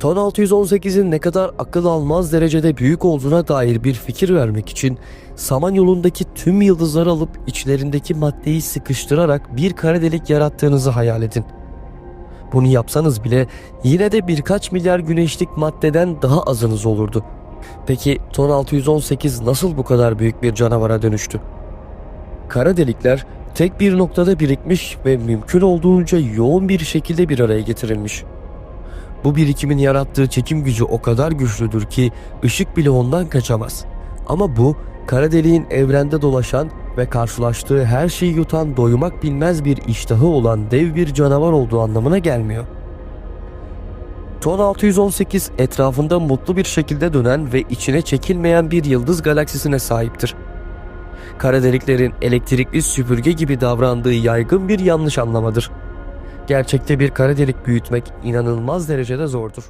Ton 618'in ne kadar akıl almaz derecede büyük olduğuna dair bir fikir vermek için Samanyolu'ndaki tüm yıldızları alıp içlerindeki maddeyi sıkıştırarak bir kara delik yarattığınızı hayal edin. Bunu yapsanız bile yine de birkaç milyar güneşlik maddeden daha azınız olurdu. Peki Ton 618 nasıl bu kadar büyük bir canavara dönüştü? Kara delikler tek bir noktada birikmiş ve mümkün olduğunca yoğun bir şekilde bir araya getirilmiş. Bu birikimin yarattığı çekim gücü o kadar güçlüdür ki ışık bile ondan kaçamaz. Ama bu kara deliğin evrende dolaşan ve karşılaştığı her şeyi yutan doymak bilmez bir iştahı olan dev bir canavar olduğu anlamına gelmiyor. Ton 618 etrafında mutlu bir şekilde dönen ve içine çekilmeyen bir yıldız galaksisine sahiptir. Kara deliklerin elektrikli süpürge gibi davrandığı yaygın bir yanlış anlamadır. Gerçekte bir kara delik büyütmek inanılmaz derecede zordur.